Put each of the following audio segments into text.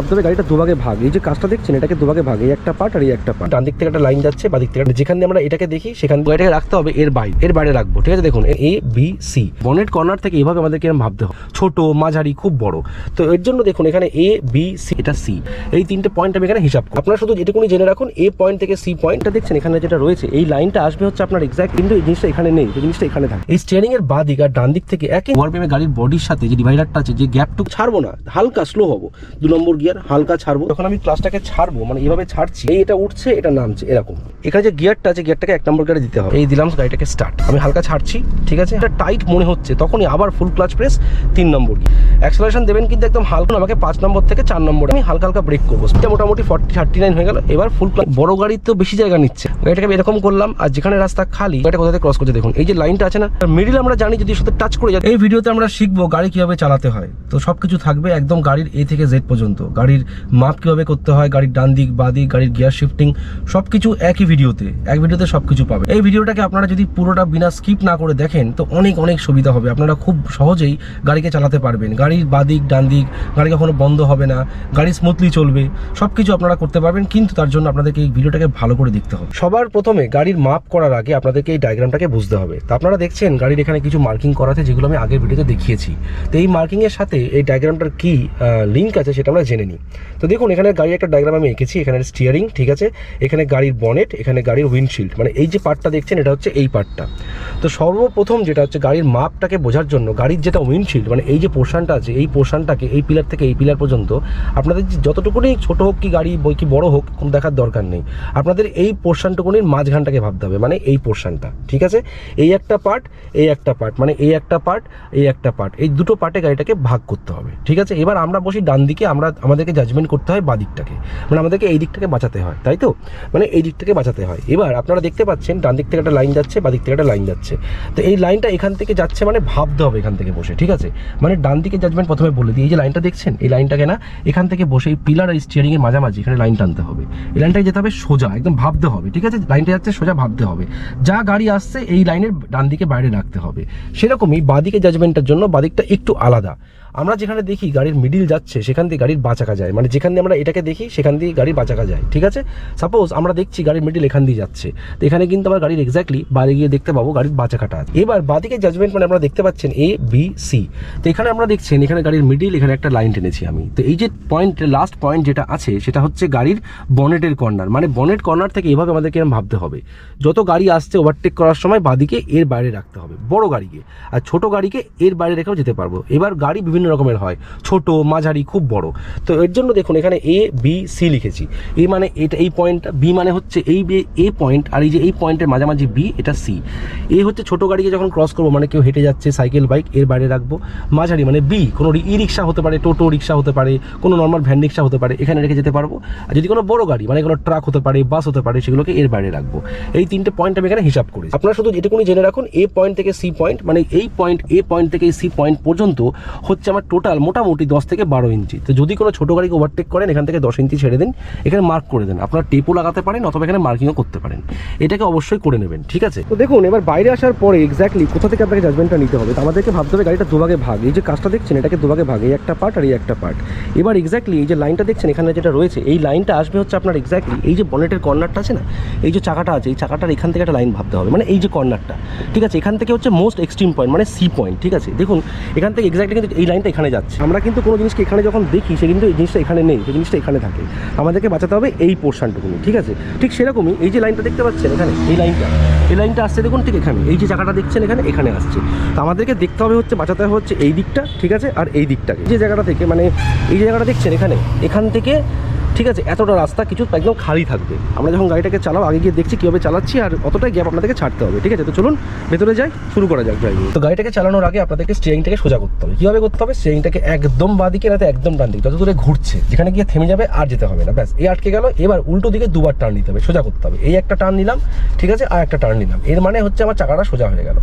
ভাবতে হবে গাড়িটা দুভাগে ভাগ। এই যে কাজটা দেখছেন, এটাকে দুভাগে ভাগ, এই একটা পার্ট আর এই একটা পার্ট ডান দিক থেকে একটা লাইন যাচ্ছে বা দিক থেকে যেখানে আমরা এটাকে দেখি, সেখান গাড়িটাকে রাখতে হবে এর বাইরে এর বাইরে রাখব, ঠিক আছে? দেখুন, A B C bonnet corner থেকে এইভাবে আমাদেরকে ভাবতে হবে। ছোট, মাঝারি, খুব বড়। তো এর জন্য দেখুন, এখানে এ বি সি এটা সি এই তিনটে পয়েন্ট আমি এখানে হিসাব করি আপনারা শুধু এটুকুনি জেনে রাখুন এ পয়েন্ট থেকে সি পয়েন্টটা দেখছেন, এখানে যেটা রয়েছে, এই লাইনটা আসবে হচ্ছে আপনার এক্সাক্ট কিন্তু এই জিনিসটা এখানে নেই, এই জিনিসটা এখানে থাকে। এই স্টিয়ারিং এর বাঁ দিক আর ডান দিক থেকে একই ওয়ারপেমে গাড়ির বডির সাথে যে ডিভাইডারটা আছে, যে গ্যাপটুকু ছাড়বো না, হালকা স্লো হব। দু নম্বর গিয়ার হালকা ছাড়বো। যখন আমি ক্লাসটাকে ছাড়বো মানে এইভাবে ছাড়ছি, এই এটা উঠছে, এটা নামছে, এরকম। এখানে যে গিয়ারটা আছে, গিয়ারটাকে এক নম্বর গিয়ারে দিতে হবে। এই দিলাম, গাড়িটাকে স্টার্ট আমি হালকা ছাড়ছি, ঠিক আছে? এটা টাইট মনে হচ্ছে, তখনই আবার ফুল ক্লাচ প্রেস তিন নম্বর অ্যাক্সেলারেশন দেবেন কিন্তু একদম হালকা, আমাকে পাঁচ নম্বর থেকে চার নম্বর। আমি হালকা হালকা ব্রেক করব। এটা মোটামুটি ফর্টি থার্টি নাইন হয়ে গেল। এবার ফুল ক্লাচ বড় গাড়ির তো বেশি জায়গা নিচ্ছে। গাড়িটাকে আমি এরকম করলাম, আর যেখানে রাস্তা খালি এটা কোথাতে ক্রস করছে দেখুন। এই যে লাইনটা আছে না মিডিল আমরা জানি যদি সাথে টাচ করে যায় এই ভিডিওতে আমরা শিখব গাড়ি কীভাবে চালাতে হয়। তো সবকিছু থাকবে একদম গাড়ির এ থেকে জেড পর্যন্ত। গাড়ির মাপ কীভাবে করতে হয়, গাড়ির ডান দিক, বা দিক, গাড়ির গিয়ার শিফটিং সব কিছু একই ভিডিওতে, এক ভিডিওতে সব কিছু পাবে এই ভিডিওটাকে আপনারা যদি পুরোটা বিনা স্কিপ না করে দেখেন, তো অনেক অনেক সুবিধা হবে। আপনারা খুব সহজেই গাড়িকে চালাতে পারবেন। গাড়ির বাদিক ডান দিক, গাড়ি কখনো বন্ধ হবে না, গাড়ি স্মুথলি চলবে সব কিছু আপনারা করতে পারবেন, কিন্তু তার জন্য আপনাদেরকে এই ভিডিওটাকে ভালো করে দেখতে হবে। সবার প্রথমে গাড়ির মাপ করার আগে আপনাদেরকে এই ডায়াগ্রামটাকে বুঝতে হবে। তো আপনারা দেখছেন, গাড়ির এখানে কিছু মার্কিং করা আছে, যেগুলো আমি আগের ভিডিওতে দেখিয়েছি। তো এই মার্কিংয়ের সাথে এই ডায়াগ্রামটার কি লিঙ্ক আছে সেটা আমরা জেনে নিই। তো দেখুন, এখানে গাড়ির একটা ডায়াগ্রাম আমি এঁকেছি, এখানে স্টিয়ারিং ঠিক আছে? এখানে গাড়ির বনেট এখানে গাড়ির উইন্ডশিল্ড মানে এই যে পার্টটা দেখছেন, এটা হচ্ছে এই পার্টটা তো সর্বপ্রথম যেটা হচ্ছে, গাড়ির মাপটাকে বোঝার জন্য গাড়ির যেটা উইন্ডশিল্ড মানে এই যে পোর্শনটা আছে, এই পোর্শনটাকে এই পিলার থেকে এই পিলার পর্যন্ত, আপনাদের যতটুকুনি ছোটো হোক কি গাড়ি বই কি বড় হোক, কোনো দেখার দরকার নেই। আপনাদের এই পোর্শনটুকুনির মাঝখানটাকে ভাবতে হবে মানে এই পোর্শনটা ঠিক আছে? এই একটা পার্ট এই একটা পার্ট মানে এই একটা পার্ট এই একটা পার্ট এই দুটো পার্টে গাড়িটাকে ভাগ করতে হবে, ঠিক আছে? এবার আমরা বসি ডান দিকে আমরা আমাদেরকে জাজমেন্ট করতে হয় বা দিকটাকে মানে আমাদেরকে এই দিকটাকে বাঁচাতে হয়, তাই তো? মানে এই দিকটাকে বাঁচাতে হয়। এবার আপনারা দেখতে পাচ্ছেন, ডান দিক থেকে একটা লাইন যাচ্ছে বা দিক থেকে একটা লাইন যাচ্ছে। তো এই লাইনটা এখান থেকে যাচ্ছে মানে ভাবতে হবে এখান থেকে বসে, ঠিক আছে? মানে ডান দিকে জাজমেন্ট প্রথমে বলে দিই, এই যে লাইনটা দেখছেন? এই লাইনটাকে না এখান থেকে বসে এই পিলার আর স্টিয়ারিং এর মাঝামাঝি এখানে লাইন টানতে হবে। এই লাইনটাকে যেতে হবে সোজা, একদম ভাবতে হবে, ঠিক আছে? লাইনটা যাচ্ছে সোজা ভাবতে হবে। যা গাড়ি আসছে, এই লাইনের ডান দিকে বাইরে রাখতে হবে। সেরকমই বাদিকে জাজমেন্টের জন্য বাদিকটা একটু আলাদা। আমরা যেখানে দেখি গাড়ির মিডিল যাচ্ছে, সেখান দিয়ে গাড়ির বাঁচাকা যায়। মানে যেখান দিয়ে আমরা এটাকে দেখি, সেখান দিয়ে গাড়ির বাঁচাকা যায়, ঠিক আছে? সাপোজ আমরা দেখছি গাড়ির মিডিল এখান দিয়ে যাচ্ছে। তো এখানে কিন্তু আমরা গাড়ির এক্স্যাক্টলি বাইরে গিয়ে দেখতে পাবো গাড়ির বাঁচাকাটা আছে। এবার বাদিকে জাজমেন্ট মানে আমরা দেখতে পাচ্ছেন এ বি সি তো এখানে আমরা দেখছেন, এখানে গাড়ির মিডিল এখানে একটা লাইন টেনেছি আমি। তো এই যে পয়েন্ট লাস্ট পয়েন্ট যেটা আছে, সেটা হচ্ছে গাড়ির বনেটের কর্নার মানে বনেট কর্নার থেকে এভাবে আমাদেরকে ভাবতে হবে। যত গাড়ি আসছে ওভারটেক করার সময় বাদিকে এর বাইরে রাখতে হবে। বড় গাড়িকে। আর ছোট গাড়িকে এর বাইরে রেখেও যেতে পারব। এবার গাড়ি বিভিন্ন রকমের হয়। ছোট, মাঝারি, খুব বড়। তো এর জন্য দেখুন, এখানে এ বি সি লিখেছি। এ মানে এটা, এই পয়েন্ট বি মানে হচ্ছে এই এ পয়েন্ট আর এই যে এই পয়েন্টের মাঝামাঝি বি এটা সি এ হচ্ছে ছোট গাড়িকে যখন ক্রস করব মানে কেউ হেঁটে যাচ্ছে সাইকেল বাইক এর বাইরে রাখব। মাঝারি মানে বি কোনো ই রিক্সা হতে পারে, টোটো রিক্সা হতে পারে, কোনো নর্মাল ভ্যান রিক্সা হতে পারে, এখানে রেখে যেতে পারব। আর যদি কোনো বড় গাড়ি মানে কোনো ট্রাক হতে পারে বাস হতে পারে, সেগুলোকে এর বাইরে রাখব। এই তিনটে পয়েন্ট আমি এখানে হিসাব করি আপনারা শুধু এটুকুনি জেনে রাখুন এ পয়েন্ট থেকে সি পয়েন্ট মানে এই পয়েন্ট এ পয়েন্ট থেকে সি পয়েন্ট পর্যন্ত হচ্ছে আমার টোটাল মোটামুটি দশ থেকে বারো ইঞ্চি। তো যদি কোনো ছোটো গাড়িকে ওভারটেক করেন, এখান থেকে দশ ইঞ্চি ছেড়ে দিন, এখানে মার্ক করে দেন। আপনার টেপও লাগাতে পারেন, অথবা এখানে মার্কিংও করতে পারেন। এটাকে অবশ্যই করে নেবেন, ঠিক আছে? তো দেখুন, এবার বাইরে আসার পরে এক্স্যাক্টলি কোথা থেকে আপনাকে জাজমেন্টটা নিতে হবে? তো আমাদেরকে ভাবতে হবে গাড়িটা দুভাগে ভাগ। এই যে কাজটা দেখছেন, এটাকে দুভাগে ভাগ, এই একটা পার্ট আর এই একটা পার্ট এবার এক্স্যাক্টলি এই যে লাইনটা দেখছেন, এখানে যেটা রয়েছে, এই লাইনটা আসবে হচ্ছে আপনার এক্স্যাক্টলি এই যে বনেটের কর্নারটা আছে না, এই যে চাকাটা আছে, এই চাকাটার এখান থেকে একটা লাইন ভাবতে হবে। মানে এই যে কর্নারটা ঠিক আছে? এখান থেকে হচ্ছে মোস্ট এক্সট্রিম পয়েন্ট মানে সি পয়েন্ট ঠিক আছে? দেখুন, এখান থেকে এক্স্যাক্টলি কিন্তু এই লাইনটা এখানে যাচ্ছে। আমরা কিন্তু কোনো জিনিসকে এখানে যখন দেখি, সে কিন্তু এই জিনিসটা এখানে নেই সেই জিনিসটা এখানে থাকে। আমাদেরকে বাঁচাতে হবে এই পোর্শনটুকুনি, ঠিক আছে? ঠিক সেরকমই এই যে লাইনটা দেখতে পাচ্ছেন এখানে, এই লাইনটা এই লাইনটা আসছে দেখুন ঠিক এখানে, এই যে জায়গাটা দেখছেন এখানে এখানে আসছে। তো আমাদেরকে দেখতে হবে হচ্ছে, বাঁচাতে হবে হচ্ছে এই দিকটা, ঠিক আছে? আর এই দিকটাকে। যে জায়গাটা থেকে মানে এই যে জায়গাটা দেখছেন এখানে, এখান থেকে, ঠিক আছে, এতটা রাস্তা কিছু একদম খালি থাকবে। আমরা যখন গাড়িটাকে চালাও আগে গিয়ে দেখছি কীভাবে চালাচ্ছি, আর অতটাই গ্যাপ আপনাদেরকে ছাড়তে হবে, ঠিক আছে? তো চলুন, ভেতরে যাই, শুরু করা যাক ড্রাইভিং তো গাড়িটাকে চালানোর আগে আপনাদেরকে স্টিয়ারিংটাকে সোজা করতে হবে। কীভাবে করতে হবে? স্টিয়ারিংটাকে একদম বাদিকে রাতে একদম ডান দিকে যত দূরে ঘুরছে, যেখানে গিয়ে থেমে যাবে আর যেতে হবে না, ব্যাস, এই আটকে গেল, এবার উল্টো দিকে দুবার টার্ন নিতে হবে, সোজা করতে হবে, এই একটা টার্ন নিলাম, ঠিক আছে, আর একটা টার্ন নিলাম, এর মানে হচ্ছে আমার চাকাটা সোজা হয়ে গেল,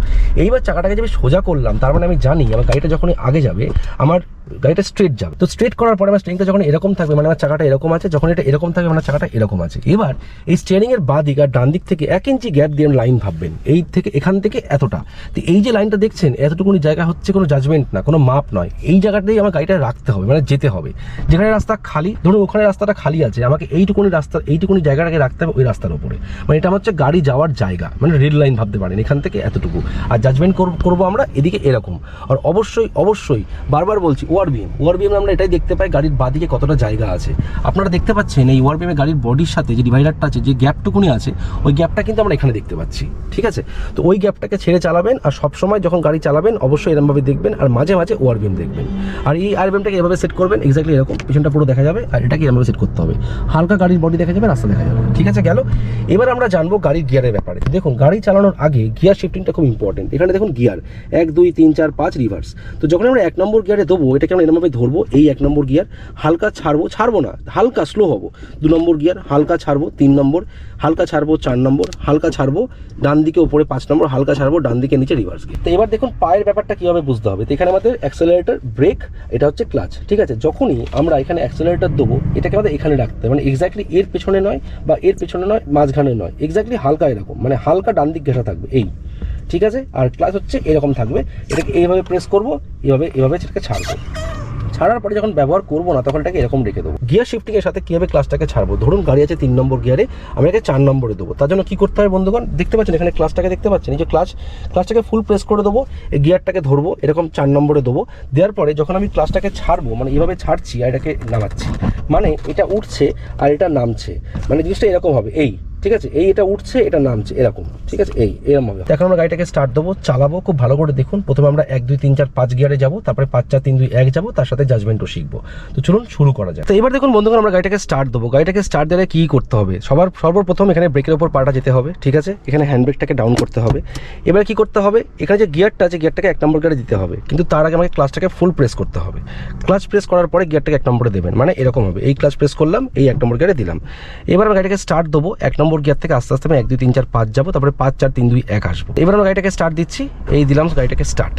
এইবার চাকাটাকে যে আমি সোজা করলাম, তার মানে আমি জানি, আমার গাড়িটা যখনই আগে যাবে, আমার গাড়িটা স্ট্রেট যাবে। তো স্ট্রেট করার পরে আমার স্টিয়ারিংটা যখন এরকম থাকবে মানে আমার চাকাটা এরকম আছে, যখন এটা এরকম থাকবে মানে চাকাটা এরকম আছে। এবার এই স্টিয়ারিং এর বাঁ দিক আর ডান দিক থেকে এক ইঞ্চি গ্যাপ দিয়ে লাইন ভাববেন। এই থেকে, এখান থেকে এতটা। তো এই যে লাইনটা দেখছেন, এতটুকুনি জায়গা হচ্ছে কোনো জাজমেন্ট না, কোনো মাপ নয়। এই জায়গাটাই আমার গাড়িটা রাখতে হবে মানে যেতে হবে। যেখানে রাস্তা খালি, ধরুন ওখানে রাস্তাটা খালি আছে, আমাকে এইটুকুনি রাস্তা, এইটুকুনি জায়গাটাকে রাখতে হবে ওই রাস্তার উপরে। মানে এটা আমার হচ্ছে গাড়ি যাওয়ার জায়গা মানে রেল লাইন ভাবতে পারেন, এখান থেকে এতটুকু। আর জাজমেন্ট করব আমরা এদিকে এরকম। আর অবশ্যই অবশ্যই বারবার বলছি ওয়ার বিএম ওয়ার বিএম আমরা এটাই দেখতে পাই গাড়ির বাদিকে কতটা জায়গা আছে। আপনারা দেখতে পাচ্ছেন এই ওয়ার বিএমে গাড়ির বডির সাথে যে ডিভাইডারটা আছে, যে গ্যাপটুকুনি আছে, ওই গ্যাপটা কিন্তু আমরা এখানে দেখতে পাচ্ছি। ঠিক আছে? তো ওই গ্যাপটাকে ছেড়ে চালাবেন আর সবসময় যখন গাড়ি চালাবেন, অবশ্যই এরমভাবে দেখবেন আর মাঝে মাঝে ওয়ার বিএম দেখবেন। আর এই আর বিএমটাকে এভাবে সেট করবেন এক্স্যাক্টলি এরকম, পিছনটা পুরো দেখা যাবে আর এটাকে এরমভাবে সেট করতে হবে। হালকা গাড়ির বডি দেখা যাবে, রাস্তা দেখা যাবে। ঠিক আছে, গেল? এবার আমরা জানব গাড়ির গিয়ারের ব্যাপারে। দেখুন, গাড়ি চালানোর আগে গিয়ার শিফটিংটা খুব ইম্পর্টেন্ট এখানে দেখুন গিয়ার এক, দুই, তিন, চার, পাঁচ রিভার্স তো যখন আমরা এক নম্বর গিয়ারে দেবো এটাকে আমরা এরমভাবে ধরবো, এই এক নম্বর গিয়ার হালকা ছাড়বো ছাড়বো না, হালকা স্লো হব। দু নম্বর গিয়ার হালকা ছাড়বো, তিন নম্বর, হালকা ছাড়বো, চার নম্বর, হালকা ছাড়বো, ডান দিকে উপরে পাঁচ নম্বর, হালকা ছাড়বো, ডান দিকে নিচে রিভার্স গিয়ার তো এবার দেখুন পায়ের ব্যাপারটা কীভাবে বুঝতে হবে। তো এখানে আমাদের অ্যাক্সেলারেটর ব্রেক এটা হচ্ছে ক্লাচ ঠিক আছে? যখনই আমরা এখানে অ্যাক্সেলারেটর দেবো, এটাকে আমাদের এখানে রাখতে হবে। মানে এক্স্যাক্টলি এর পেছনে নয় বা এর পেছনে নয়, মাঝখানে নয়। এক্স্যাক্টলি হালকা এরকম মানে হালকা ডান দিক ঘেঁষা থাকবে, এই। ঠিক আছে? আর ক্লাস হচ্ছে এরকম থাকবে। এটাকে এইভাবে প্রেস করব, এইভাবে এইভাবে সেটাকে ছাড়বো। ছাড়ার পরে যখন ব্যবহার করব না, তখন এটাকে এরকম রেখে দেবো। গিয়ার শিফটিং এর সাথে কীভাবে ক্লাসটাকে ছাড়বো? ধরুন গাড়ি আছে তিন নম্বর গিয়ারে আমি এটাকে চার নম্বরে দেবো। তার জন্য কী করতে হবে বন্ধুগণ? দেখতে পাচ্ছেন, এখানে ক্লাসটাকে দেখতে পাচ্ছেন। এই যে ক্লাস ক্লাসটাকে ফুল প্রেস করে দেবো, এই গিয়ারটাকে ধরবো, এরকম চার নম্বরে দেবো। দেওয়ার পরে যখন আমি ক্লাসটাকে ছাড়বো মানে এইভাবে ছাড়ছি আর এটাকে নামাচ্ছি মানে এটা উঠছে আর এটা নামছে। মানে জিনিসটা এরকম হবে, এই। ঠিক আছে? এই এটা উঠছে, এটা নামছে, এরকম। ঠিক আছে? এই এরকম হবে। এখন আমরা গাড়িটাকে স্টার্ট দেবো, চালাবো, খুব ভালো করে দেখুন। প্রথমে আমরা এক, দুই, তিন, চার, পাঁচ গিয়ারে যাব, তারপরে পাঁচ, চার, তিন, দুই, এক যাব, তার সাথে জাজমেন্টও শিখব। তো চলুন শুরু করা যায় তো এবার দেখুন বন্ধুগণ, আমরা গাড়িটাকে স্টার্ট দেবো। গাড়িটাকে স্টার্ট দিলে কী করতে হবে? সবার, সর্বপ্রথম এখানে ব্রেকের ওপর পাটা যেতে হবে, ঠিক আছে? এখানে হ্যান্ড ব্রেকটাকে ডাউন করতে হবে। এবার কি করতে হবে? এখানে যে গিয়ারটা আছে গিয়ারটাকে এক নম্বর গিয়ারে দিতে হবে। কিন্তু তার আগে আমাকে ক্লাসটাকে ফুল প্রেস করতে হবে। ক্লাচ প্রেস করার পরে গিয়ারটাকে এক নম্বরে দেবেন। মানে এরকম হবে। এই ক্লাচ প্রেস করলাম, এই এক নম্বর গিয়ারে দিলাম। এবার আমরা গাড়িটাকে স্টার্ট দেবো, এক নম্বর গিয়ার থেকে আস্তে আস্তে আমি এক, দুই, তিন, চার, পাঁচ যাব, তারপরে পাঁচ, চার, তিন, দুই, এক আসব। এবার আমরা গাড়িটাকে স্টার্ট দিচ্ছি। এই দিলাম গাড়িটাকে স্টার্ট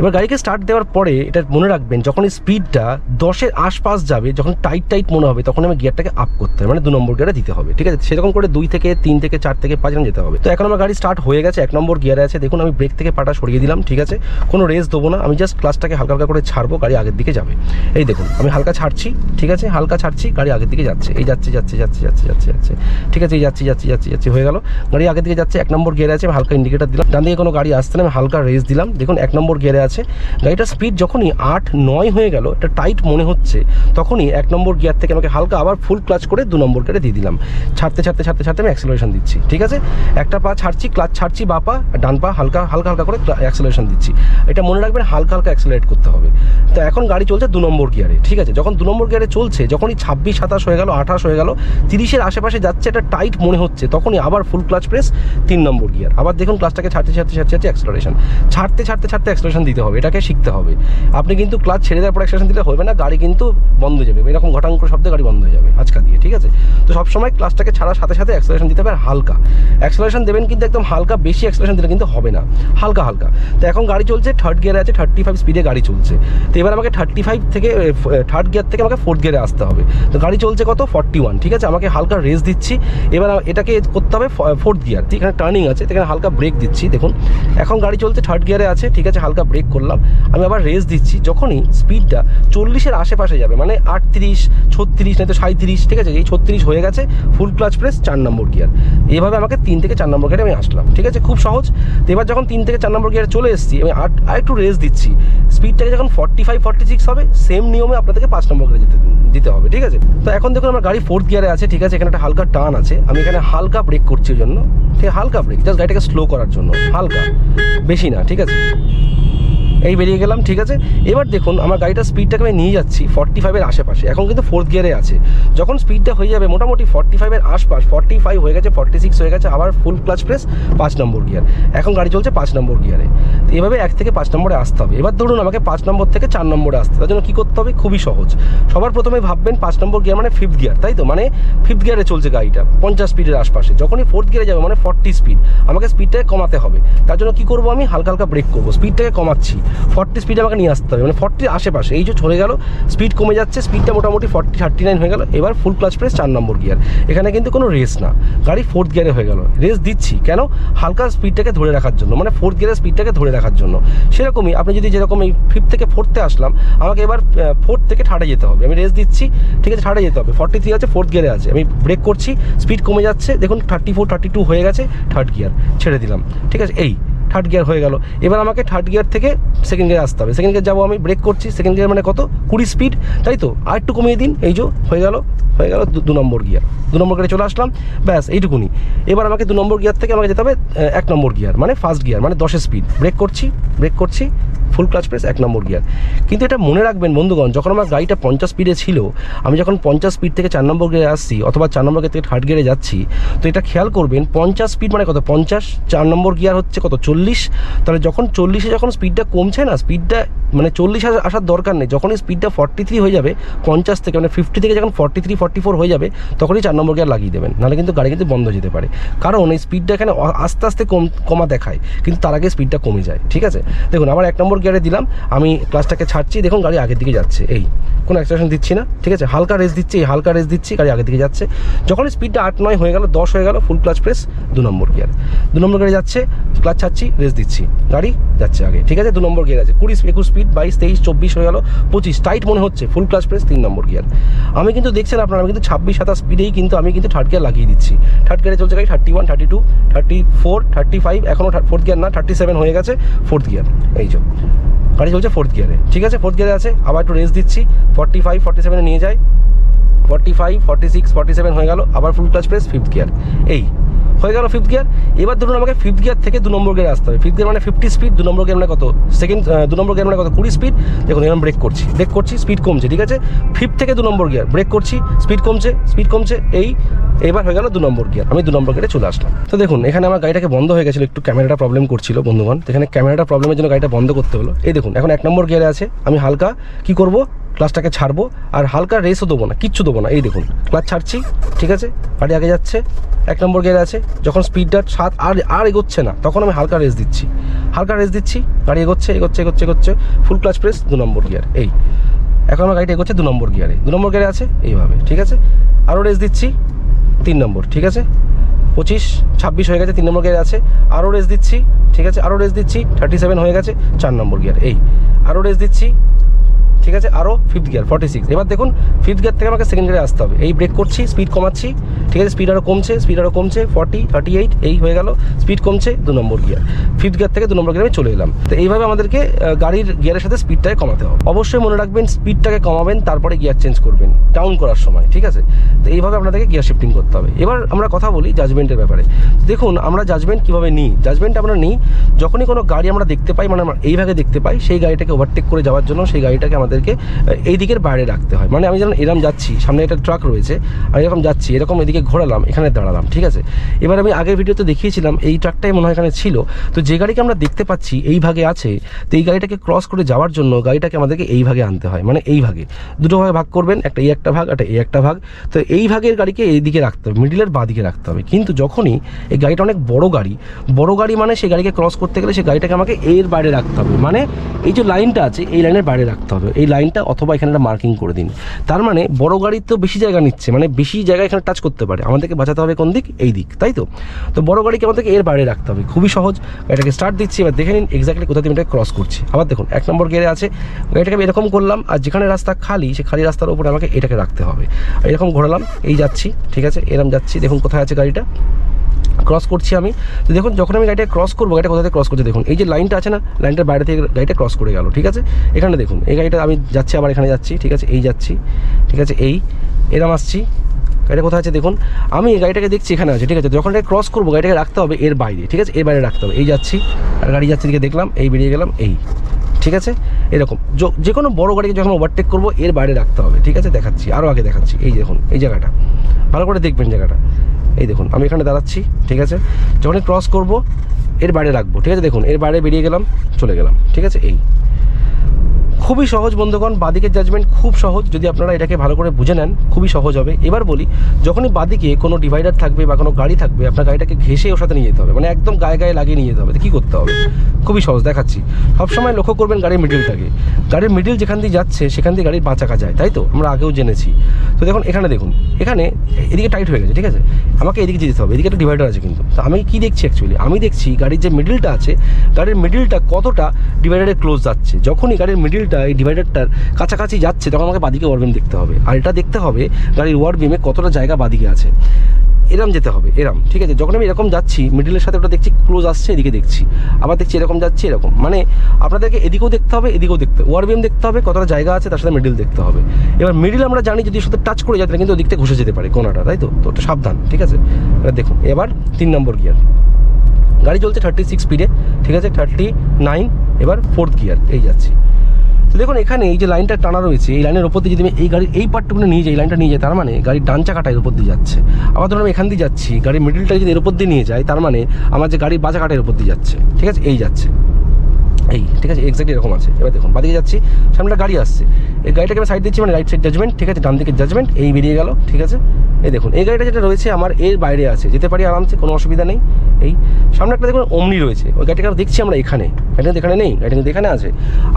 এবার গাড়িকে স্টার্ট দেওয়ার পরে এটা মনে রাখবেন, যখন স্পিডটা দশের আশপাশ যাবে, যখন টাইট টাইট মনে হবে, তখন আমি গিয়ারটাকে আপ করতে হবে মানে দু নম্বর গিয়ারে দিতে হবে, ঠিক আছে? সেরকম করে দুই থেকে, তিন থেকে, চার থেকে, পাঁচ যেতে হবে। তো এখন আমার গাড়ি স্টার্ট হয়ে গেছে, এক নম্বর গিয়ারে আছে। দেখুন, আমি ব্রেক থেকে পাটা সরিয়ে দিলাম, ঠিক আছে? কোনো রেস দেবো না, আমি জাস্ট ক্লাসটাকে হালকা হালকা করে ছাড়বো, গাড়ি আগের দিকে যাবে। এই দেখুন, আমি হালকা ছাড়ছি, ঠিক আছে? হালকা ছাড়ছি, গাড়ি আগের দিকে যাচ্ছে। এই যাচ্ছে যাচ্ছে যাচ্ছে যাচ্ছে যাচ্ছে যাচ্ছে, ঠিক আছে? এই যাচ্ছি যাচ্ছি যাচ্ছি যাচ্ছি, হয়ে গেল। গাড়ি আগের দিকে যাচ্ছে, এক নম্বর গিয়ারে আছে, হালকা ইন্ডিকেটার দিলাম। ডান দিকে কোনো গাড়ি আসতে না, আমি হালকা রেস দিলাম। দেখুন, এক নম্বর গিয়ারে আছে। গাড়িটার স্পিড যখনই আট, নয় হয়ে গেল, এটা টাইট মনে হচ্ছে, তখনই এক নম্বর গিয়ার থেকে আমাকে হালকা আবার ফুল ক্লাচ করে দু নম্বর গিয়ারে দিয়ে দিলাম। ছাড়তে ছাড়তে ছাড়তে ছাড়তে আমি অ্যাক্সেলারেশন দিচ্ছি, ঠিক আছে? একটা পা ছাড়ছি ক্লাচ ছাড়ছি, বা পা, ডান পা হালকা হালকা হালকা করে অ্যাক্সেলারেশন দিচ্ছি। এটা মনে রাখবেন, হালকা হালকা অ্যাক্সেলারেট করতে হবে। তো এখন গাড়ি চলছে দু নম্বর গিয়ারে ঠিক আছে? যখন দু নম্বর গিয়ারে চলছে, যখনই ছাব্বিশ, সাতাশ হয়ে গেল, আঠাশ হয়ে গেল, তিরিশের আশেপাশে যাচ্ছে, এটা টাইট মনে হচ্ছে, তখনই আবার ফুল ক্লাচ প্রেস তিন নম্বর গিয়ার আবার দেখুন ক্লাসটাকে ছাড়তে ছাড়তে ছাড়তে ছাড়তে অ্যাক্সেলারেশন ছাড়তে ছাড়তে ছাড়তে অ্যাক্সেলারেশন দিতে হবে, এটাকে শিখতে হবে। আপনি কিন্তু ক্লাচ ছেড়ে দেওয়ার পর অ্যাক্সেলারেশন দিলে হবে না, গাড়ি কিন্তু বন্ধ হয়ে যাবে। এরকম ঘটাং করে শব্দে গাড়ি বন্ধ হয়ে যাবে, আজকা দিয়ে, ঠিক আছে? তো সবসময় ক্লাসটাকে ছাড়ার সাথে সাথে অ্যাক্সেলারেশন দিতে হবে আর হালকা। অ্যাক্সেলারেশন দেবেন কিন্তু একদম হালকা, বেশি অ্যাক্সেলারেশন দিলে কিন্তু হবে না। হালকা হালকা। তো এখন গাড়ি চলছে থার্ড গিয়ারে আছে থার্টি ফাইভ স্পিডে গাড়ি চলছে। তো এবার আমাকে থার্টি ফাইভ থেকে থার্ড গিয়ার থেকে আমাকে ফোর্থ গিয়ারে আসতে হবে। তো গাড়ি চলছে কত? ফর্টি ওয়ান ঠিক আছে? আমাকে হালকা রেস দিচ্ছি। এবার এটাকে করতে হবে ফোর্থ গিয়ার এখানে টার্নিং আছে এখানে হালকা ব্রেক দিচ্ছি, দেখুন। এখন গাড়ি চলছে থার্ড গিয়ারে আছে, ঠিক আছে, হালকা ব্রেক করলাম। আমি আবার রেস দিচ্ছি, যখনই স্পিডটা চল্লিশের আশেপাশে যাবে মানে আটত্রিশ, ছত্রিশ, নয়তো সাঁত্রিশ ঠিক আছে, এই ছত্রিশ হয়ে গেছে ফুল ক্লাচ প্রেস চার নম্বর গিয়ার এভাবে আমাকে তিন থেকে চার নম্বর গিয়ারে আমি আসলাম, ঠিক আছে, খুব সহজ। তো এবার যখন তিন থেকে চার নম্বর গিয়ারে চলে এসেছি, আমি আট আর একটু রেস দিচ্ছি। স্পিডটাকে যখন ফর্টি ফাইভ ফর্টি সিক্স হবে সেম নিয়মে আপনাদেরকে পাঁচ নম্বর গিয়ারে যেতে, দিতে হবে, ঠিক আছে। তো এখন দেখুন, আমার গাড়ি ফোর্থ গিয়ারে আছে, ঠিক আছে, এখানে একটা হালকা টান আছে, আমি এখানে হালকা ব্রেক করছি জন্য। ঠিক, হালকা ব্রেক জাস্ট গাড়িটাকে স্লো করার জন্য, হালকা। বেশি না, ঠিক আছে? এই বেরিয়ে গেলাম, ঠিক আছে? এবার দেখুন, আমার গাড়িটার স্পিডটাকে আমি নিয়ে যাচ্ছি ফর্টি ফাইভের আশেপাশে, এখন কিন্তু ফোর্থ গিয়ারে আছে। যখন স্পিডটা হয়ে যাবে, মোটামুটি ফর্টি ফাইভের আশপাশ ফর্টি ফাইভ হয়ে গেছে ফর্টি সিক্স হয়ে গেছে, আবার ফুল ক্লাচ প্রেস পাঁচ নম্বর গিয়ার এখন গাড়ি চলছে পাঁচ নম্বর গিয়ারে তো এভাবে এক থেকে পাঁচ নম্বরে আসতে হবে। এবার ধরুন, আমাকে পাঁচ নম্বর থেকে চার নম্বরে আসতে তার জন্য কী করতে হবে? খুবই সহজ। সবার প্রথমে ভাববেন পাঁচ নম্বর গিয়ার মানে ফিফথ গিয়ার তাই তো? মানে ফিফথ গিয়ারে চলছে গাড়িটা, পঞ্চাশ স্পিডের আশপাশে। যখনই ফোর্থ গিয়ারে যাবে মানে ফর্টি স্পিড আমাকে স্পিডটাকে কমাতে হবে। তার জন্য কী করব আমি? হালকা হালকা ব্রেক করব। স্পিডটাকে কমাচ্ছি। ফর্টি স্পিডে আমাকে নিয়ে আসতে হবে। মানে ফর্টির আশেপাশে। এই যে চলে গেল স্পিড কমে যাচ্ছে স্পিডটা মোটামুটি ফর্টি থার্টি নাইন হয়ে গেল। এবার ফুল ক্লাচ প্রেস চার নম্বর গিয়ার এখানে কিন্তু কোনো রেস না। গাড়ি ফোর্থ গিয়ারে হয়ে গেল। রেস দিচ্ছি। কেন? হালকা স্পিডটাকে ধরে রাখার জন্য। মানে ফোর্থ গিয়ারের স্পিডটাকে ধরে রাখার জন্য। সেরকমই আপনি যদি যেরকম এই ফিফথ থেকে ফোর্থে আসলাম, আমাকে এবার ফোর্থ থেকে থার্ডে যেতে হবে। আমি রেস দিচ্ছি, ঠিক আছে থার্ডে যেতে হবে। ফর্টি থ্রি আছে ফোর্থ গিয়ারে আছে। আমি ব্রেক করছি স্পিড কমে যাচ্ছে। দেখুন থার্টি ফোর থার্টি টু হয়ে গেছে থার্ড গিয়ার ছেড়ে দিলাম। ঠিক আছে, এই। থার্ড গিয়ার হয়ে গেল। এবার আমাকে থার্ড গিয়ার থেকে সেকেন্ড গিয়ার আসতে হবে। সেকেন্ড গিয়ার যাব আমি ব্রেক করছি। সেকেন্ড গিয়ার মানে কত? কুড়ি স্পিড তাই তো? আর একটু কমিয়ে দিন। এই যে হয়ে গেল হয়ে গেল দু- নম্বর গিয়ার দু নম্বর গিয়ারে চলে আসলাম। ব্যাস, এইটুকুনি। এবার আমাকে দু নম্বর গিয়ার থেকে আমাকে যেতে হবে এক নম্বর গিয়ার মানে ফার্স্ট গিয়ার মানে দশের স্পিড ব্রেক করছি ব্রেক করছি ফুল ক্লাচ প্রেস এক নম্বর গিয়ার কিন্তু এটা মনে রাখবেন বন্ধুগণ, যখন আমার গাড়িটা পঞ্চাশ স্পিডে ছিল, আমি যখন পঞ্চাশ স্পিড থেকে চার নম্বর গিয়ারে আসছি, অথবা চার নম্বর গিয়ার থেকে থার্ড গিয়ারে যাচ্ছি, তো এটা খেয়াল করবেন, পঞ্চাশ স্পিড মানে কত? পঞ্চাশ, চার নম্বর গিয়ার হচ্ছে কত? চল্লিশ। তাহলে যখন চল্লিশে যখন স্পিডটা কমছে না স্পিডটা মানে চল্লিশ আসার দরকার নেই, যখনই স্পিডটা ফর্টি থ্রি হয়ে যাবে, পঞ্চাশ থেকে মানে ফিফটি থেকে যখন ফর্টি থ্রি ফর্টি ফোর হয়ে যাবে, তখনই চার নম্বর গিয়ার লাগিয়ে দেবেন। নাহলে কিন্তু গাড়ি কিন্তু বন্ধ যেতে পারে। কারণ এই স্পিডটা এখানে আস্তে আস্তে কম, কমা দেখায়, কিন্তু তার আগে স্পিডটা কমে যায়, ঠিক আছে? দেখুন আবার এক নম্বর গিয়ারে দিলাম, আমি ক্লাসটাকে ছাড়ছি, দেখুন গাড়ি আগের দিকে যাচ্ছে, এই, কোনো অ্যাক্সিলেশন দিচ্ছি না, ঠিক আছে? হালকা রেস দিচ্ছি, এই হালকা রেস দিচ্ছি, গাড়ি আগের দিকে যাচ্ছে। যখন স্পিডটা আট, নয় হয়ে গেল, দশ হয়ে গেল ফুল ক্লাচ প্রেস দু নম্বর গিয়ার দু নম্বর গিয়ারে যাচ্ছে ক্লাচ ছাড়ছি রেস দিচ্ছি, গাড়ি যাচ্ছে আগে, ঠিক আছে? দু নম্বর গিয়ার আছে, কুড়ি, একুশ স্পিড বাইশ, তেইশ, চব্বিশ হয়ে গেল, পঁচিশ টাইট মনে হচ্ছে ফুল ক্লাচ প্রেস তিন নম্বর গিয়ার আমি কিন্তু দেখছেন আপনারা, আমি কিন্তু ছাব্বিশ, সাতাশ স্পিডেই কিন্তু আমি কিন্তু থার্ড গিয়ার লাগিয়ে দিচ্ছি। থার্ড গিয়ারে চলছে গাড়ি thirty one thirty two thirty four thirty five এখনও ফোর্থ গিয়ার না থার্টি সেভেন হয়ে গেছে ফোর্থ গিয়ার এই যে। গাড়ি চলছে ফোর্থ গিয়ারে ঠিক আছে? ফোর্থ গিয়ারে আছে। আবার একটু রেস দিচ্ছি। ফর্টি ফাইভ ফর্টি সেভেনে নিয়ে যায় forty five forty six forty seven হয়ে গেল। আবার full touch press fifth gear এই হয়ে গেল ফিফথ গিয়ার এবার ধরুন আমাকে ফিফথ গিয়ার থেকে দু নম্বর গিয়ারে আসতে হবে। ফিফথ গিয়ার মানে ফিফটি স্পিড দু নম্বর গিয়ার মানে কত? সেকেন্ড দু নম্বর গিয়ার মানে কত? কুড়ি স্পিড দেখুন এরকম ব্রেক করছি। ব্রেক করছি স্পিড কমছে, ঠিক আছে? ফিফথ থেকে দু নম্বর গিয়ার ব্রেক করছি স্পিড কমছে স্পিড কমছে, এই, এবার হয়ে গেল দু নম্বর গিয়ার আমি দু নম্বর গিয়ারে চলে আসলাম। তো দেখুন, এখানে আমার গাড়িটাকে বন্ধ হয়ে গেছিল, একটু ক্যামেরাটা প্রবলেম করছিল, বন্ধুগণ। এখানে ক্যামেরাটা প্রবলেমের জন্য গাড়িটা বন্ধ করতে হলো। এই দেখুন, এখন এক নম্বর গিয়ারে আছে, আমি হালকা, কি করব? ক্লাসটাকে ছাড়বো আর হালকা রেসও দেবো না, কিচ্ছু দেবো না। এই দেখুন, ক্লাস ছাড়ছি, ঠিক আছে? গাড়ি আগে যাচ্ছে, এক নম্বর গিয়ারে আছে। যখন স্পিডটা সাত আর আর এগোচ্ছে না, তখন আমি হালকা রেস দিচ্ছি। হালকা রেস দিচ্ছি, গাড়ি এগোচ্ছে এগোচ্ছে এগোচ্ছে এগোচ্ছে ফুল ক্লাচ প্রেস দু নম্বর গিয়ার, এই। এখন আমার গাড়িটা এগোচ্ছে দু নম্বর গিয়ারে, দু নম্বর গিয়ারে আছে, এইভাবে, ঠিক আছে? আরও রেস দিচ্ছি, তিন নম্বর, ঠিক আছে? পঁচিশ, ছাব্বিশ হয়ে গেছে, তিন নম্বর গিয়ারে আছে, আরও রেস দিচ্ছি, ঠিক আছে? আরও রেস দিচ্ছি থার্টি সেভেন হয়ে গেছে, চার নম্বর গিয়ার, এই। আরও রেস দিচ্ছি ঠিক আছে? আরও ফিফথ গিয়ার ফর্টি সিক্স এবার দেখুন ফিফথ গিয়ার থেকে আমাকে সেকেন্ড গিয়ারে আসতে হবে। এই ব্রেক করছি স্পিড কমাচ্ছি। ঠিক আছে? স্পিড আরও কমছে স্পিড আরও কমছে ফর্টি থার্টি এইট এই হয়ে গেল। স্পিড কমছে, দু নম্বর গিয়ার ফিফথ গিয়ার থেকে দু নম্বর গিয়ারে চলে এলাম। তো এইভাবে আমাদেরকে গাড়ির গিয়ারের সাথে স্পিডটাকে কমাতে হবে। অবশ্যই মনে রাখবেন স্পিডটাকে কমাবেন, তারপরে গিয়ার চেঞ্জ করবেন ডাউন করার সময়, ঠিক আছে? তো এইভাবে আপনাদেরকে গিয়ার শিফটিং করতে হবে। এবার আমরা কথা বলি জাজমেন্টের ব্যাপারে। দেখুন, আমরা জাজমেন্ট কীভাবে নিই? জাজমেন্ট আমরা নিই, যখনই কোনো গাড়ি আমরা দেখতে পাই মানে আমরা এইভাবে দেখতে পাই, সেই গাড়িটাকে ওভারটেক করে যাওয়ার জন্য, সেই গাড়িটাকে আমাদেরকে এই দিকের বাইরে রাখতে হয়। মানে আমি যখন এরম যাচ্ছি, সামনে একটা ট্রাক রয়েছে, আমি এরকম যাচ্ছি, এরকম এদিকে ঘোরালাম, এখানে দাঁড়ালাম, ঠিক আছে? এবার আমি আগের ভিডিওতে দেখিয়েছিলাম, এই ট্রাকটাই মনে হয় এখানে ছিল। তো যে গাড়িকে আমরা দেখতে পাচ্ছি এই ভাগে আছে, তো এই গাড়িটাকে ক্রস করে যাওয়ার জন্য গাড়িটাকে আমাদেরকে এই ভাগে আনতে হয়। মানে এই ভাগে। দুটো ভাগে ভাগ করবেন, একটা এই একটা ভাগ, একটা এই একটা ভাগ। তো এই ভাগের গাড়িকে এই দিকে রাখতে হবে মিডিলের বাঁ দিকে রাখতে হবে। কিন্তু যখনই এই গাড়িটা অনেক বড় গাড়ি বড় গাড়ি মানে সেই গাড়িকে ক্রস করতে গেলে সেই গাড়িটাকে আমাকে এর বাইরে রাখতে হবে। মানে এই যে লাইনটা আছে, এই লাইনের বাইরে রাখতে হবে। এই লাইনটা অথবা এখানে একটা মার্কিং করে দিন। তার মানে বড় গাড়ি তো বেশি জায়গা নিচ্ছে মানে বেশি জায়গা এখানে টাচ করতে পারে। আমাদেরকে বাঁচাতে হবে কোন দিক? এই দিক, তাই তো? তো বড় গাড়িকে আমাদেরকে এর বাইরে রাখতে হবে। খুবই সহজ। গাড়িটাকে স্টার্ট দিচ্ছি, এবার দেখে নিন এক্স্যাক্টলি কোথা থেকে আমি এটাকে ক্রস করছি। আবার দেখুন, এক নম্বর গিয়ারে আছে। গাড়িটাকে আমি এরকম করলাম, আর যেখানে রাস্তা খালি সেই খালি রাস্তার উপরে আমাকে এটাকে রাখতে হবে। এরকম ঘোরালাম, এই যাচ্ছি, ঠিক আছে? এরকম যাচ্ছি, দেখুন কোথায় আছে গাড়িটা। ক্রস করছি আমি। তো দেখুন, যখন আমি গাড়িটা ক্রস করব, গাড়িটা কোথা থেকে ক্রস করছে দেখুন, এই যে লাইনটা আছে না লাইনটার বাইরে থেকে গাড়িটা ক্রস করে গেল, ঠিক আছে? এখানে দেখুন, এই গাড়িটা আমি যাচ্ছি, আবার এখানে যাচ্ছি, ঠিক আছে? এই যাচ্ছি, ঠিক আছে? এই, এরম আসছি। গাড়িটা কোথায় আছে দেখুন, আমি এই গাড়িটাকে দেখছি এখানে আছে, ঠিক আছে? যখন এটা ক্রস করব, গাড়িটাকে রাখতে হবে এর বাইরে, ঠিক আছে? এর বাইরে রাখতে হবে। এই যাচ্ছি, আর গাড়ি যাচ্ছে দিকে দেখলাম, এই বেরিয়ে গেলাম, এই, ঠিক আছে? এরকম, যে কোনো বড় গাড়িকে যখন ওভারটেক করব, এর বাইরে রাখতে হবে, ঠিক আছে? দেখাচ্ছি আরও আগে দেখাচ্ছি, এই দেখুন, এই জায়গাটা। ভালো করে দেখবেন জায়গাটা। এই দেখুন, আমি এখানে দাঁড়াচ্ছি, ঠিক আছে? যখনই ক্রস করব, এর বাইরে রাখব, ঠিক আছে? দেখুন, এর বাইরে বেরিয়ে গেলাম, চলে গেলাম, ঠিক আছে? এই। খুবই সহজ বন্ধুগণ, বাদিকের জাজমেন্ট খুব সহজ। যদি আপনারা এটাকে ভালো করে বুঝে নেন, খুবই সহজ হবে। এবার বলি, যখনই বাদিকে কোনো ডিভাইডার থাকবে বা কোনো গাড়ি থাকবে, আপনার গাড়িটাকে ঘেসে ওর সাথে নিয়ে যেতে হবে। মানে একদম গায়ে গায়ে লাগিয়ে নিয়ে যেতে হবে। কী করতে হবে? খুবই সহজ, দেখাচ্ছি। সবসময় লক্ষ্য করবেন গাড়ির মিডিলটাকে গাড়ির মিডিল যেখান দিয়ে যাচ্ছে, সেখান দিয়ে গাড়ির বাঁচাকা যায়, তাই তো? আমরা আগেও জেনেছি। তো দেখুন, এখানে দেখুন, এখানে এদিকে টাইট হয়ে গেছে, ঠিক আছে? আমাকে এদিকে যেতে হবে, এদিকে একটা ডিভাইডার আছে কিন্তু। তো আমি কি দেখছি অ্যাকচুয়ালি আমি দেখছি গাড়ির যে মিডিলটা আছে, গাড়ির মিডিলটা কতটা ডিভাইডারে ক্লোজ যাচ্ছে। যখনই গাড়ির মিডিলটা এই ডিভাইডারটার কাছাকাছি যাচ্ছে, তখন আমাকে বাদিকে ওয়ারবিম দেখতে হবে। আর এটা দেখতে হবে, গাড়ির ওয়ারবিমে কতটা জায়গা বাদিকে আছে। এরম যেতে হবে, এরম, ঠিক আছে? যখন আমি এরকম যাচ্ছি মিডিলের সাথে ওটা দেখছি ক্লোজ আসছে, এদিকে দেখছি। আবার দেখছি এরকম যাচ্ছে, এরকম। মানে আপনাদেরকে এদিকেও দেখতে হবে, এদিকেও দেখতে হবে। ওয়ারবিএম দেখতে হবে, কতটা জায়গা আছে, তার সাথে মিডিল দেখতে হবে। এবার মিডিল আমরা জানি যদি সাথে টাচ করে যায় কিন্তু ওদিক থেকে ঘুষে যেতে পারে কোনাটা, তাই তো? তো সাবধান, ঠিক আছে? এবার দেখুন, এবার তিন নম্বর গিয়ার গাড়ি চলছে থার্টি সিক্স স্পিডে ঠিক আছে? থার্টি নাইন এবার ফোর্থ গিয়ার এই যাচ্ছি। তো দেখুন, এখানে এই যে লাইনটা টানা রয়েছে, এই লাইনের ওপর দিয়ে যদি আমি এই গাড়ির এই পার্টটুকু নিয়ে যাই, এই লাইনটা নিয়ে যাই, তার মানে গাড়ির ডান চাকাটা এর ওপর দিয়ে যাচ্ছে। আবার ধরুন আমি এখান দিয়ে যাচ্ছি, গাড়ির মিডিলটা যদি এর ওপর দিয়ে নিয়ে যাই, তার মানে আমার যে গাড়ির বাজা কাটা এর ওপর দিয়ে যাচ্ছে, ঠিক আছে? এই যাচ্ছে। এই, ঠিক আছে এক্স্যাক্টলি এরকম আছে। এবার দেখুন, বাদিকে যাচ্ছি সামনে গাড়ি আসছে। এই গাড়িটাকে আমি সাইড দিচ্ছি মানে রাইট সাইড জাজমেন্ট ঠিক আছে ডান দিকের জাজমেন্ট এই বেরিয়ে গেল, ঠিক আছে? এই দেখুন, এই গাড়িটা যেটা রয়েছে আমার, এর বাইরে আছে, যেতে পারি আরামসে, কোনো অসুবিধা নেই। এই, সামনে একটা দেখুন অমনি রয়েছে, ওই গাড়িটাকে আমরা দেখছি আমরা এখানে, গাড়িটা কিন্তু এখানে নেই, গাড়িটা কিন্তু এখানে আছে।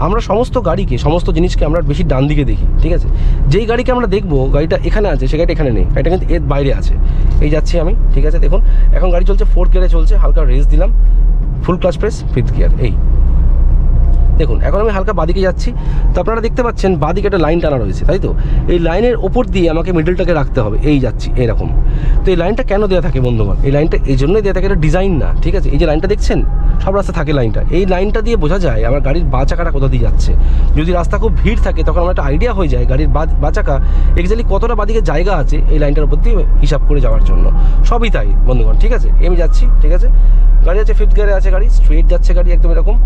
আমরা সমস্ত গাড়িকে, সমস্ত জিনিসকে আমরা বেশি ডান দিকে দেখি, ঠিক আছে? যেই গাড়িকে আমরা দেখব, গাড়িটা এখানে আছে, সে গাড়িটা এখানে নেই, গাড়িটা কিন্তু এর বাইরে আছে। এই যাচ্ছি আমি, ঠিক আছে, দেখুন, এখন গাড়ি চলছে ফোর্থ গিয়ারে চলছে, হালকা রেস দিলাম full clutch press fifth gear এই। দেখুন, এখন আমি হালকা বাদিকে যাচ্ছি, তো আপনারা দেখতে পাচ্ছেন বাদিকে একটা লাইন টানা রয়েছে, তাই তো? এই লাইনের ওপর দিয়ে আমাকে মিডলটাকে রাখতে হবে, এই যাচ্ছি, এরকম। তো এই লাইনটা কেন দেওয়া থাকে বন্ধুগণ? এই লাইনটা এই জন্যই দেওয়া থাকে, এটা ডিজাইন না, ঠিক আছে? এই যে লাইনটা দেখছেন, সব রাস্তা থাকে লাইনটা। এই লাইনটা দিয়ে বোঝা যায় আমার গাড়ির বা চাকাটা কোথা দিয়ে যাচ্ছে। যদি রাস্তা খুব ভিড় থাকে, তখন আমার একটা আইডিয়া হয়ে যায় গাড়ির বা চাকা এক্স্যাক্টলি কতটা বাদিকে জায়গা আছে এই লাইনটার উপর দিয়ে হিসাব করে যাওয়ার জন্য। সবই তাই, বন্ধুগণ, ঠিক আছে? আমি যাচ্ছি, ঠিক আছে? গাড়ি আছে ফিফথ গিয়ারে আছে গাড়ি স্ট্রেট যাচ্ছে গাড়ি একদম এরকম।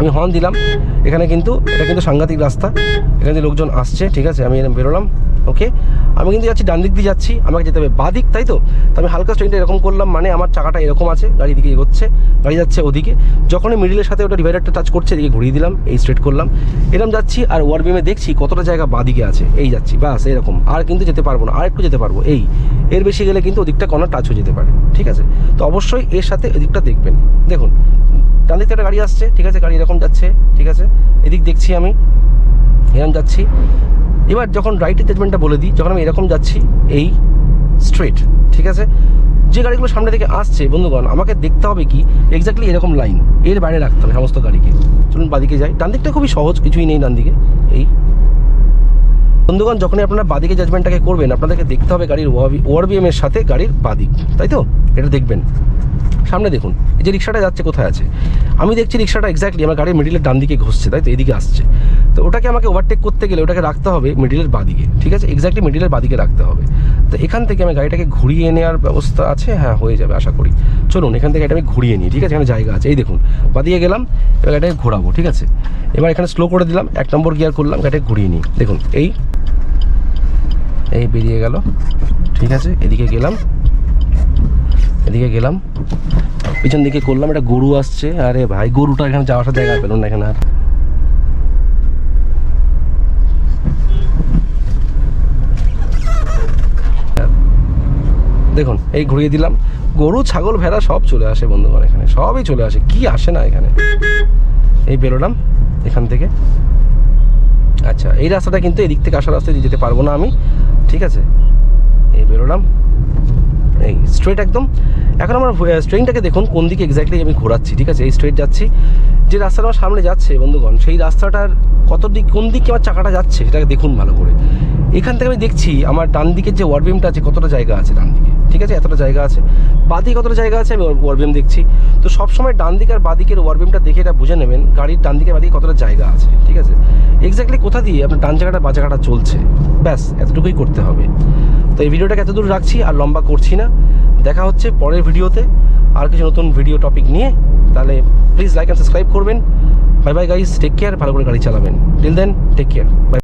আমি হর্ন দিলাম, এখানে কিন্তু, এটা কিন্তু সাংঘাতিক রাস্তা। এখানে লোকজন আসছে, ঠিক আছে, আমি বেরোলাম ওকে আমি কিন্তু যাচ্ছি, ডান দিক দিয়ে যাচ্ছি, আমাকে যেতে হবে বাঁ দিক, তাই তো? তো আমি হালকা স্ট্রেনটা এরকম করলাম মানে আমার চাকাটা এরকম আছে, গাড়ি দিকে এগোচ্ছে, গাড়ি যাচ্ছে ওদিকে। যখনই মিডিলের সাথে ওটা ডিভাইডারটা টাচ করছে, এদিকে ঘুরিয়ে দিলাম, এই স্ট্রেট করলাম। এরকম যাচ্ছি, আর ওয়ার বিমে দেখছি, কতটা জায়গা বাঁ দিকে আছে, এই যাচ্ছি বাস এরকম। আর কিন্তু যেতে পারব না আর একটু যেতে পারব, এই। এর বেশি গেলে কিন্তু ওদিকটা কোনো টাচ হয়ে যেতে পারে, ঠিক আছে? তো অবশ্যই এর সাথে এদিকটা দেখবেন। দেখুন ডান থেকে একটা গাড়ি আসছে, ঠিক আছে, গাড়ি এরকম যাচ্ছে, ঠিক আছে, এদিক দেখছি আমি, এরকম যাচ্ছি। এবার যখন রাইটের জাজমেন্টটা বলে দিই, যখন আমি এরকম যাচ্ছি, এই স্ট্রেট ঠিক আছে, যে গাড়িগুলো সামনে থেকে আসছে, বন্ধুগণ, আমাকে দেখতে হবে কি এক্স্যাক্টলি এরকম লাইন এর বাইরে রাখতে হবে সমস্ত গাড়িকে। চলুন বাদিকে যাই ডান দিকটা খুবই সহজ, কিছুই নেই ডান দিকে এই। বন্ধুগণ, যখনই আপনারা বাদিকে জাজমেন্টটাকে করবেন, আপনাদেরকে দেখতে হবে গাড়ির ওয়ারবিএম এর সাথে গাড়ির বাদিক, তাই তো? এটা দেখবেন। সামনে দেখুন, এই যে রিক্সাটা যাচ্ছে কোথায় আছে? আমি দেখছি রিক্সাটা এক্স্যাক্টলি আমার গাড়ির মিডিলের ডান দিকে ঘষছে, তাই তো? এদিকে আসছে। তো ওটাকে আমাকে ওভারটেক করতে গেলে ওটাকে রাখতে হবে মিডিলের বাদিকে, ঠিক আছে? এক্স্যাক্টলি মিডিলের বাদিকে রাখতে হবে। তো এখান থেকে আমি গাড়িটাকে ঘুরিয়ে নেওয়ার ব্যবস্থা আছে? হ্যাঁ হয়ে যাবে, আশা করি। চলুন, এখান থেকে এটা আমি ঘুরিয়ে নিই, ঠিক আছে? এখানে জায়গা আছে। এই দেখুন, বাদিকে গেলাম, এবার গাড়িটাকে ঘোরাবো, ঠিক আছে? এবার এখানে স্লো করে দিলাম, এক নম্বর গিয়ার করলাম, গাড়িটাকে ঘুরিয়ে নিই। দেখুন, এই এই বেরিয়ে গেল, ঠিক আছে? এদিকে গেলাম এদিকে গেলাম। পিছন দিকে করলাম, একটা গরু আসছে। আরে ভাই, গরুটা এখানে যাওয়ার সাথে জায়গা পেল না এখানে আর। দেখুন, এই ঘুরিয়ে দিলাম। গরু, ছাগল, ভেড়া সব চলে আসে বন্ধুগণ এখানে। সবই চলে আসে, কি আসে না এখানে? এই বেরোলাম এখান থেকে। আচ্ছা এই রাস্তাটা কিন্তু এদিক থেকে আসার রাস্তায় যেতে পারব না আমি। ঠিক আছে? এই বেরোলাম এই স্ট্রেট একদম। এখন আমার স্ট্রেনটাকে দেখুন, কোন দিকে এক্স্যাক্টলি আমি ঘোরাচ্ছি, ঠিক আছে? এই স্ট্রেট যাচ্ছি। যে রাস্তাটা আমার সামনে যাচ্ছে, বন্ধুগণ, সেই রাস্তাটার কত দিক, কোন দিকে আমার চাকাটা যাচ্ছে, সেটাকে দেখুন ভালো করে। এখান থেকে আমি দেখছি, আমার ডান দিকের যে ওয়ারবিমটা আছে, কতটা জায়গা আছে ডান দিকে, ঠিক আছে? এতটা জায়গা আছে। বাদিকে কতটা জায়গা আছে, আমি ওয়ারবিম দেখছি। তো সবসময় ডান দিক আর বাদিকের ওয়ারবিমটা দেখে এটা বুঝে নেবেন, গাড়ির ডান দিকে বাদিকে কতটা জায়গা আছে, ঠিক আছে? এক্স্যাক্টলি কোথা দিয়ে আপনার ডান জায়গাটা, বা জায়গাটা চলছে? ব্যাস, এতটুকুই করতে হবে। তো এই ভিডিওটাকে এত দূর রাখছি আর লম্বা করছি না। দেখা হচ্ছে পরের ভিডিওতে। আর কিছু নতুন ভিডিও টপিক নিয়ে। তাহলে প্লিজ লাইক অ্যান্ড সাবস্ক্রাইব করবেন। Bye bye guys take care ভালো করে গাড়ি চালাবেন। Till then take care bye